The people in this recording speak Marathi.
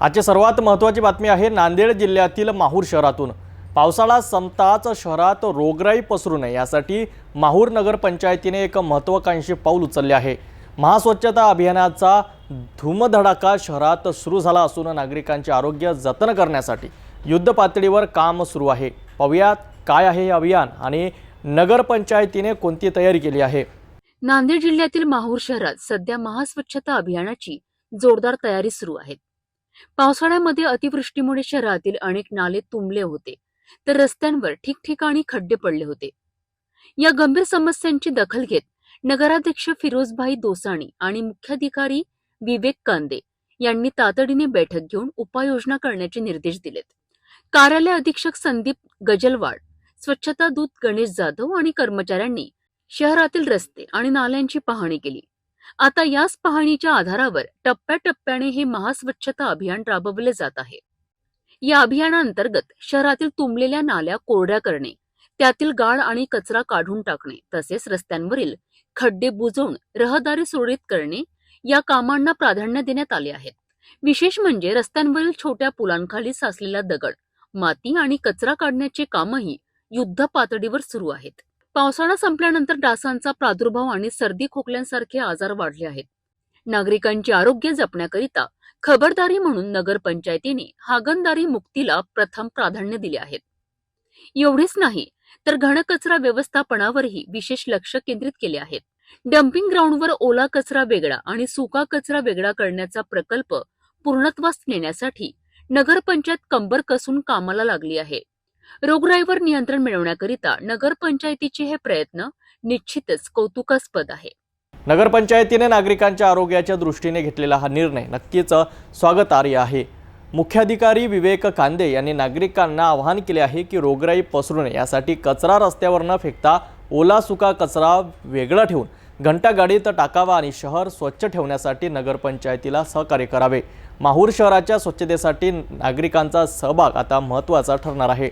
आजची सर्वात महत्त्वाची बातमी आहे नांदेड जिल्ह्यातील माहूर शहरातून. पावसाळा संपताच शहरात रोगराई पसरू नये यासाठी माहूर नगरपंचायतीने एक महत्त्वाकांक्षी पाऊल उचलले आहे. महास्वच्छता अभियानाचा धूमधडाका शहरात सुरू झाला असून नागरिकांचे आरोग्य जतन करण्यासाठी युद्ध पातळीवर काम सुरू आहे. पाहुयात काय आहे हे अभियान आणि नगरपंचायतीने कोणती तयारी केली आहे? नांदेड जिल्ह्यातील माहूर शहरात सध्या महास्वच्छता अभियानाची जोरदार तयारी सुरू आहे. पावसाळ्यामध्ये अतिवृष्टीमुळे शहरातील अनेक नाले तुंबले होते तर रस्त्यांवर ठिकठिकाणी खड्डे पडले होते. या गंभीर समस्यांची दखल घेत नगराध्यक्ष फिरोजभाई दोसाणी आणि मुख्याधिकारी विवेक कांदे यांनी तातडीने बैठक घेऊन उपाययोजना करण्याचे निर्देश दिलेत. कार्यालय अधीक्षक संदीप गजलवाड स्वच्छता दूत गणेश जाधव आणि कर्मचाऱ्यांनी शहरातील रस्ते आणि नाल्यांची पाहणी केली. आता याच पाहणीच्या आधारावर टप्प्याटप्प्याने हे महास्वच्छता अभियान राबवले जात आहे. या अभियानांतर्गत शहरातील तुंबलेल्या नाल्या कोरड्या करणे त्यातील गाळ आणि कचरा काढून टाकणे तसेच रस्त्यांवरील खड्डे बुजवून रहदारी सुरळीत करणे या कामांना प्राधान्य देण्यात आले आहे. विशेष म्हणजे रस्त्यांवरील छोट्या पुलांखाली साचलेला दगड माती आणि कचरा काढण्याचे कामही युद्ध पातळीवर सुरू आहेत. पावसाळा संपल्यानंतर डासांचा प्रादुर्भाव आणि सर्दी खोकल्यांसारखे आजार वाढले आहेत. नागरिकांचे आरोग्य जपण्याकरिता खबरदारी म्हणून नगरपंचायतीने हागणदारी मुक्तीला प्रथम प्राधान्य दिले आहे. एवढेच नाही तर घनकचरा व्यवस्थापनावरही विशेष लक्ष केंद्रित केले आहे. डम्पिंग ग्राउंडवर ओला कचरा वेगळा आणि सुका कचरा वेगळा करण्याचा प्रकल्प पूर्णत्वास नेण्यासाठी नगरपंचायत कंबर कसून कामाला लागली आहे. रोगराईवर नियंत्रण मिळवण्याकरिता नगरपंचायतीचे हे प्रयत्न निश्चितच कौतुकास्पद आहे. नगरपंचायतीने नागरिकांच्या आरोग्याच्या दृष्टीने घेतलेला हा निर्णय नक्कीच स्वागतार्ह आहे. मुख्याधिकारी विवेक कांदे यांनी नागरिकांना आवाहन केले आहे की रोगराई पसरू नये यासाठी कचरा रस्त्यावर न फेकता ओला सुका कचरा वेगळा ठेवून घंटागाडीत टाकावा आणि शहर स्वच्छ ठेवण्यासाठी नगरपंचायतीला सहकार्य करावे. माहूर शहराच्या स्वच्छतेसाठी नागरिकांचा सहभाग आता महत्त्वाचा ठरणार आहे.